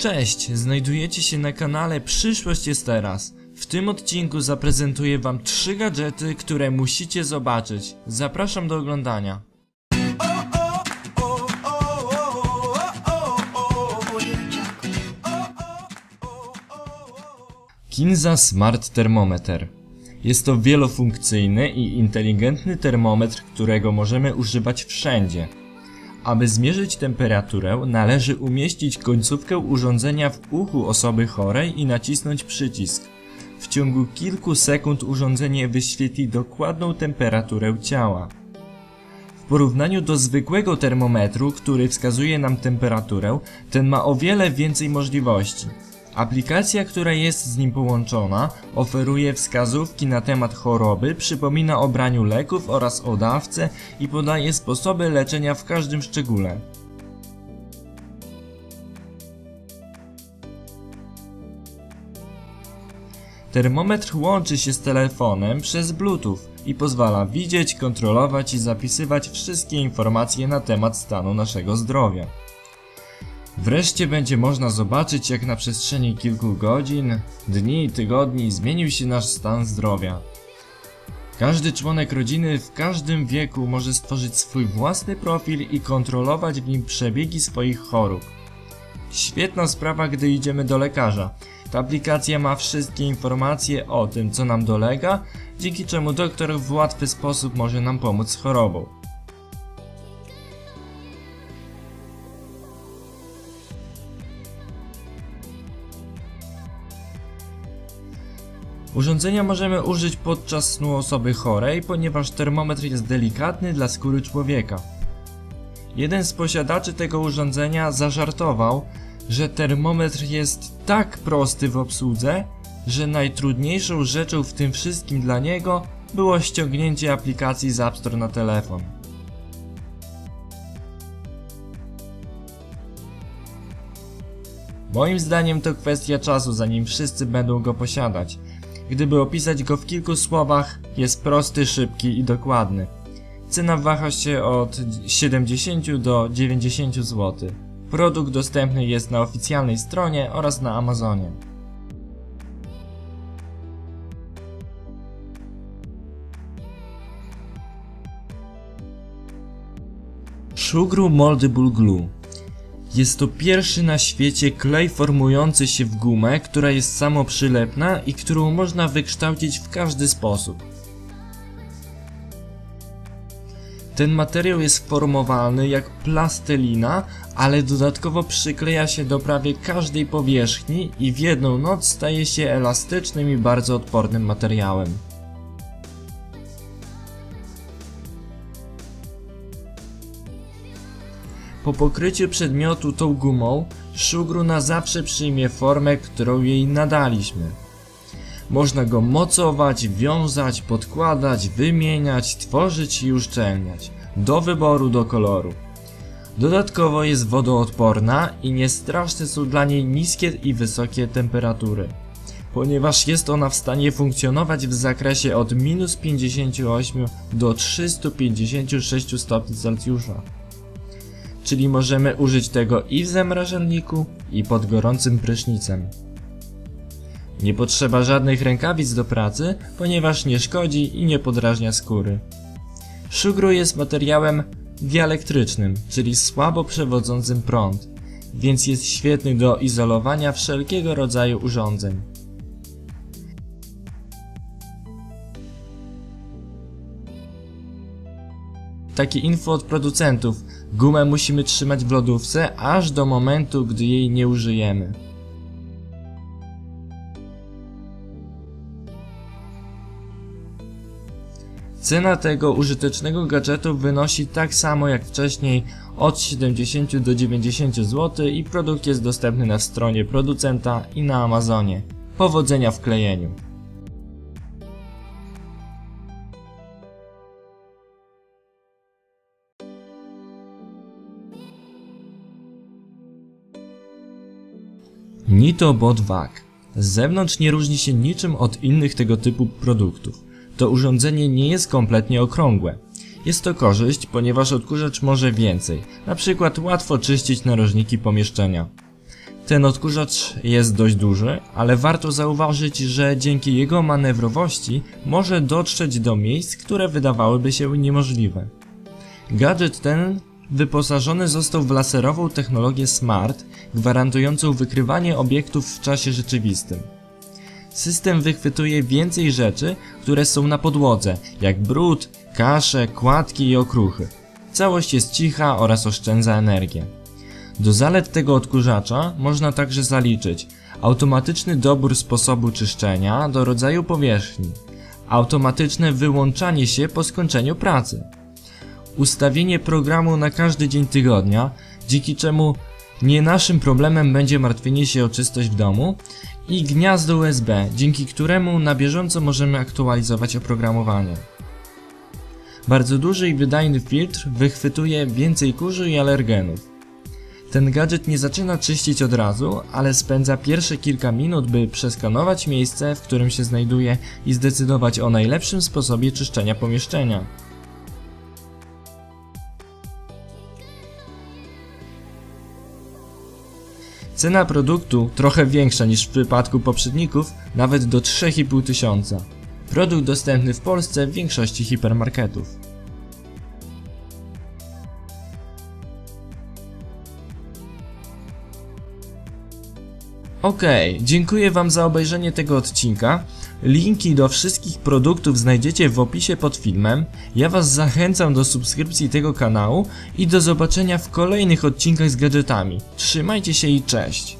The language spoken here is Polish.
Cześć, znajdujecie się na kanale Przyszłość jest teraz. W tym odcinku zaprezentuję wam trzy gadżety, które musicie zobaczyć. Zapraszam do oglądania. Kinza Smart Thermometer. Jest to wielofunkcyjny i inteligentny termometr, którego możemy używać wszędzie. Aby zmierzyć temperaturę, należy umieścić końcówkę urządzenia w uchu osoby chorej i nacisnąć przycisk. W ciągu kilku sekund urządzenie wyświetli dokładną temperaturę ciała. W porównaniu do zwykłego termometru, który wskazuje nam temperaturę, ten ma o wiele więcej możliwości. Aplikacja, która jest z nim połączona, oferuje wskazówki na temat choroby, przypomina o braniu leków oraz o dawce i podaje sposoby leczenia w każdym szczególe. Termometr łączy się z telefonem przez Bluetooth i pozwala widzieć, kontrolować i zapisywać wszystkie informacje na temat stanu naszego zdrowia. Wreszcie będzie można zobaczyć jak na przestrzeni kilku godzin, dni i tygodni zmienił się nasz stan zdrowia. Każdy członek rodziny w każdym wieku może stworzyć swój własny profil i kontrolować w nim przebiegi swoich chorób. Świetna sprawa, gdy idziemy do lekarza. Ta aplikacja ma wszystkie informacje o tym, co nam dolega, dzięki czemu doktor w łatwy sposób może nam pomóc z chorobą. Urządzenia możemy użyć podczas snu osoby chorej, ponieważ termometr jest delikatny dla skóry człowieka. Jeden z posiadaczy tego urządzenia zażartował, że termometr jest tak prosty w obsłudze, że najtrudniejszą rzeczą w tym wszystkim dla niego było ściągnięcie aplikacji z App Store na telefon. Moim zdaniem to kwestia czasu, zanim wszyscy będą go posiadać. Gdyby opisać go w kilku słowach, jest prosty, szybki i dokładny. Cena waha się od 70 do 90 zł. Produkt dostępny jest na oficjalnej stronie oraz na Amazonie. Sugar Moldable Glue jest to pierwszy na świecie klej formujący się w gumę, która jest samoprzylepna i którą można wykształcić w każdy sposób. Ten materiał jest formowalny jak plastelina, ale dodatkowo przykleja się do prawie każdej powierzchni i w jedną noc staje się elastycznym i bardzo odpornym materiałem. Po pokryciu przedmiotu tą gumą, szugru na zawsze przyjmie formę, którą jej nadaliśmy. Można go mocować, wiązać, podkładać, wymieniać, tworzyć i uszczelniać, do wyboru do koloru. Dodatkowo jest wodoodporna i niestraszne są dla niej niskie i wysokie temperatury, ponieważ jest ona w stanie funkcjonować w zakresie od minus 58 do 356 stopni Celsjusza czyli możemy użyć tego i w zamrażalniku, i pod gorącym prysznicem. Nie potrzeba żadnych rękawic do pracy, ponieważ nie szkodzi i nie podrażnia skóry. Szugru jest materiałem dielektrycznym, czyli słabo przewodzącym prąd, więc jest świetny do izolowania wszelkiego rodzaju urządzeń. Takie info od producentów. Gumę musimy trzymać w lodówce aż do momentu, gdy jej nie użyjemy. Cena tego użytecznego gadżetu wynosi tak samo jak wcześniej od 70 do 90 zł i produkt jest dostępny na stronie producenta i na Amazonie. Powodzenia w klejeniu. Nitobot Vac. Z zewnątrz nie różni się niczym od innych tego typu produktów. To urządzenie nie jest kompletnie okrągłe. Jest to korzyść, ponieważ odkurzacz może więcej, na przykład łatwo czyścić narożniki pomieszczenia. Ten odkurzacz jest dość duży, ale warto zauważyć, że dzięki jego manewrowości może dotrzeć do miejsc, które wydawałyby się niemożliwe. Gadżet ten wyposażony został w laserową technologię SMART, gwarantującą wykrywanie obiektów w czasie rzeczywistym. System wychwytuje więcej rzeczy, które są na podłodze, jak brud, kasze, kładki i okruchy. Całość jest cicha oraz oszczędza energię. Do zalet tego odkurzacza można także zaliczyć automatyczny dobór sposobu czyszczenia do rodzaju powierzchni, automatyczne wyłączanie się po skończeniu pracy, ustawienie programu na każdy dzień tygodnia, dzięki czemu nie naszym problemem będzie martwienie się o czystość w domu i gniazdo USB, dzięki któremu na bieżąco możemy aktualizować oprogramowanie. Bardzo duży i wydajny filtr wychwytuje więcej kurzu i alergenów. Ten gadżet nie zaczyna czyścić od razu, ale spędza pierwsze kilka minut, by przeskanować miejsce, w którym się znajduje i zdecydować o najlepszym sposobie czyszczenia pomieszczenia. Cena produktu trochę większa niż w przypadku poprzedników, nawet do 3,5 tysiąca. Produkt dostępny w Polsce w większości hipermarketów. Okej, dziękuję Wam za obejrzenie tego odcinka. Linki do wszystkich produktów znajdziecie w opisie pod filmem. Ja Was zachęcam do subskrypcji tego kanału i do zobaczenia w kolejnych odcinkach z gadżetami. Trzymajcie się i cześć!